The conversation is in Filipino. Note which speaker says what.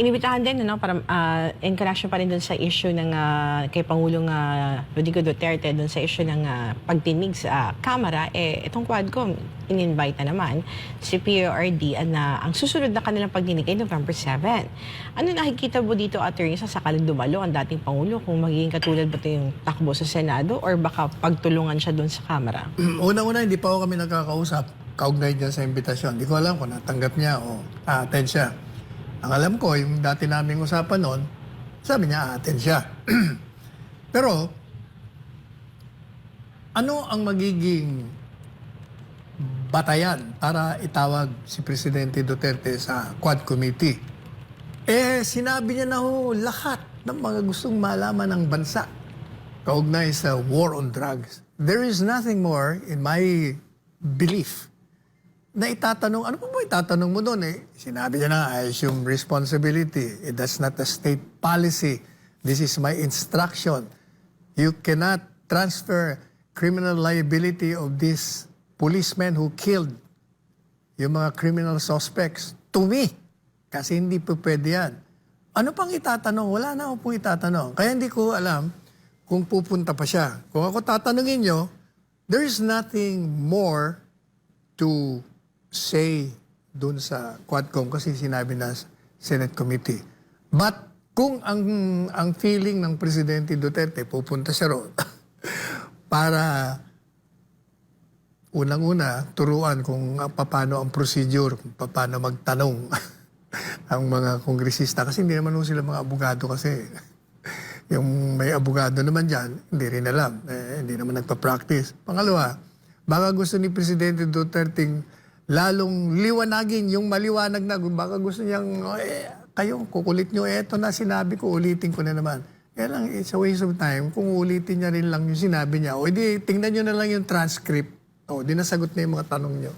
Speaker 1: Inibitahan din ano para ah, in connection pa rin dun sa issue ng ah, kay Pangulong ah, Rodrigo Duterte dun sa issue ng ah, pagdinig sa Kamara eh itong Quadcom in-invite na naman si PRD na ang susunod na kanilang pagdinig ay November 7. Ano nakikita mo dito attorney sa sakaling dumalo ang dating Pangulo kung magiging katulad ba ito yung takbo sa Senado or baka pagtulungan siya dun sa Kamara?
Speaker 2: Una-una, hindi pa ako kami nagkakausap. Kaugnay dyan sa imbitasyon. Hindi ko alam kung natanggap niya o a-attend siya. Ang alam ko, yung dati naming usapan noon, sabi niya a-attend siya. Pero, ano ang magiging batayan para itawag si Presidente Duterte sa Quad Committee? Eh, sinabi niya na ho lahat ng mga gustong malaman ng bansa kaugnay sa war on drugs. There is nothing more, in my belief, na itatanong, ano pa ba itatanong mo doon eh? Sinabi niya na, I assume responsibility. Eh, that's not a state policy. This is my instruction. You cannot transfer criminal liability of this policeman who killed yung mga criminal suspects to me. Kasi hindi po pwede yan. Ano pang itatanong? Wala na ako pong itatanong. Kaya hindi ko alam kung pupunta pa siya. Kung ako tatanungin nyo, there is nothing more to say dun sa Quadcom kasi sinabi na Senate Committee. But kung ang ang feeling ng Presidente Duterte pupunta siya roon para unang-una turuan kung paano ang procedure, paano magtanong ang mga kongresista kasi hindi naman sila mga abogado kasi yung may abogado naman dyan, hindi rin alam. Eh, hindi naman nagpa-practice. Pangalawa, baka gusto ni Presidente Duterte lalong liwanagin yung maliwanag na. Baka gusto niyang, eh, kayo, kukulit nyo, eto na sinabi ko, ulitin ko na naman. Kaya lang, it's a waste of time kung ulitin niya rin lang yung sinabi niya. O di, tingnan nyo na lang yung transcript. O, di nasagot na yung mga tanong niyo.